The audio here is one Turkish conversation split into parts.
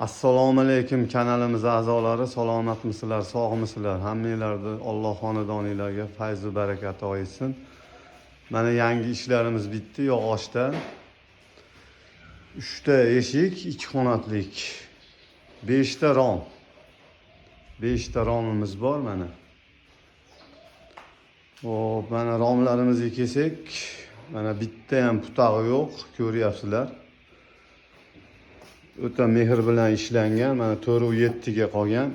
assalomu alaykum kanalimiz a'zolari salomatmisizlar sog'misizlar hammanglarni alloh xonadoninglarga fayzu barakat oysin mana yangi ishlarimiz bitdi yog'ochda uchta eshik ikki qanotlik beshta rom. Beshta romimiz bor mana. Hop mana romlarimizga kelsak mana bitta ham putog'i yo'q ko'ryapsizlar o'ta mehr bilan ishlangan mana to'rt yettiga qolgan.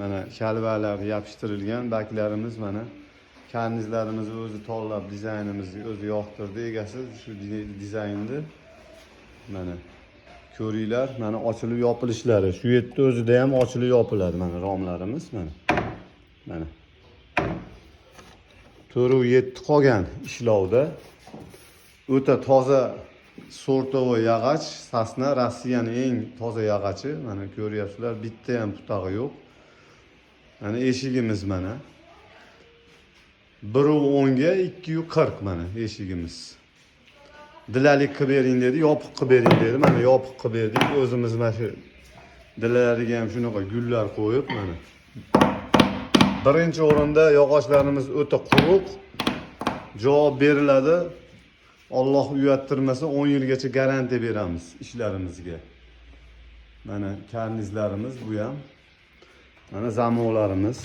Mana kalvalar yopishtirilgan baklarimiz mana karnizlarimiz o'zi tanlab dizaynimizni o'zi yoqtirdi. Egasi shu di- dizaynni mana ko'ringlar mana ochilib yopilishlari shu yerda o'zida ham ochilib yopiladi mana romlarimiz mana mana. To'rt yetti qolgan ishlovda o'ta toza sortovoy yog'och sasna rossiyani eng toza yog'ochi mana ko'ryapsizlar bitta ham putog'i yo'q mana eshigimiz mana. Biru o'nga ikki yu qirq mana eshigimiz dilalik qilib bering dedi yopiq qilib bering dedi. Mana yopiq qilib berdik o'zimiz mana shu dilariga ham shunaqa gullar qo'yib mana. Birinchi o'rinda yog'ochlarimiz o'ta quruq. Javob beriladi Alloh uyattirmasa 10 yilgacha garantiya beramiz ishlarimizga. Mana karnizlarimiz bu ham. Mana zamolarimiz.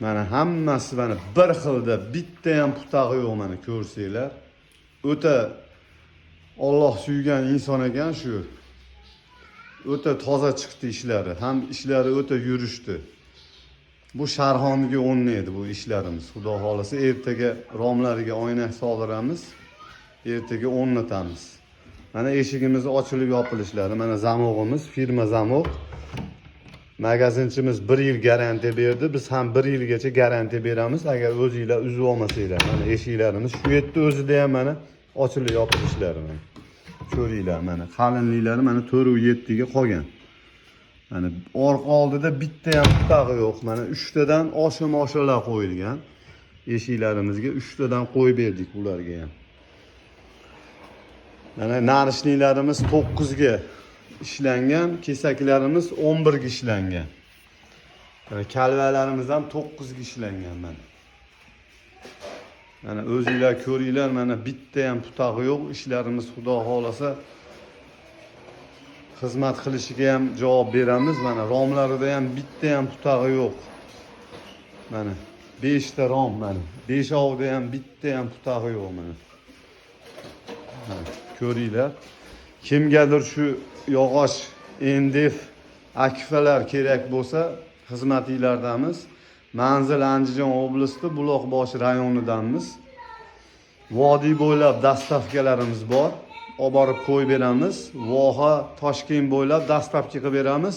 Mana hammasi mana bir xilda bitta ham putog'i yo'q mana ko'rsanglar. O'ta Alloh suygan inson ekan shu. O'ta toza chiqdi ishlari, ham ishlari o'ta yurishdi. Bu Sharxonga o'rnaydi bu ishlarimiz. Xudo xolasa ertaga romlariga oynak soldiramiz. Ertaga o'rnatamiz. Mana eshigimizni ochilib yopilishlari, mana zamog'imiz, firma zamog'. Magazinchimiz 1 yil garantiya berdi. Biz ham 1 yilgacha garantiya beramiz agar o'zingizlar uzib olmasanglar. Mana eshiklarimiz shu yerda o'zida ham mana ochilib yopilishlari mana. Ko'ringlar mana qalinliklari mana 4 ga qolgan. Mana orqa oldida bitta ham putog'i yo'q. Mana 3 tadan oshim oshalar qo'yilgan. Eshiklarimizga 3 tadan qo'yib berdik ularga ham. Mana narishliklarimiz 9 ga ishlangan, kesaklarimiz 11 ga ishlangan. Kalvalarimiz ham 9 ga ishlangan mana. Mana o'zingizlar ko'ringlar, mana bitta ham putog'i yo'q. Ishlarimiz xudo xolasa xizmat qilishiga ham javob beramiz. Mana romlarida ham bitta ham putog'i yo'q. Mana 5 ta rom mana. Beshovda ham bitta ham putog'i yo'q. Mana ko'ringlar. Kimgadir shu yog'och endef akfalar kerak bo'lsa, xizmatinglardamiz. Manzil Andijon oblasti Buloqboshi rayonidanmiz. Vodiy bo'ylab dastavkalarimiz bor. Olib borib qo'yib beramiz. Voha Toshkent bo'ylab dastavka qilib beramiz.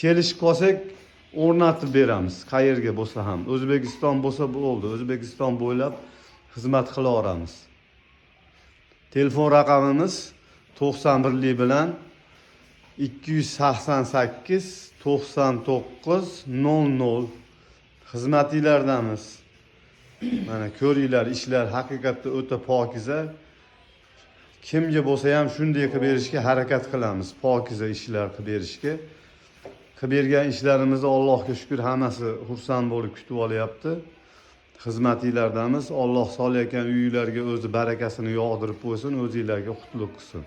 Kelishib qolsak o'rnatib beramiz. Qayerga bo'lsa ham. O'zbekiston bo'lsa bo'ldi. O'zbekiston bo'ylab xizmat qila olamiz. Telefon raqamimiz 91lik bilan 288 99 00 xizmatinglardamiz. Mana ko'ringlar, ishlar haqiqatda o'ta pokiza. Kimga bo'lsa ham shunday qilib berishga harakat qilamiz. Pokiza ishlar qilib berishga. Qilib bergan ishlarimizni Allohga shukr hammasi xursand bo'lib kutib olyapti. Xizmatinglardamiz. Alloh solayotgan uyinglarga o'zi barakasini yog'dirib qo'ysin, o'zinglarga qutlug qilsin.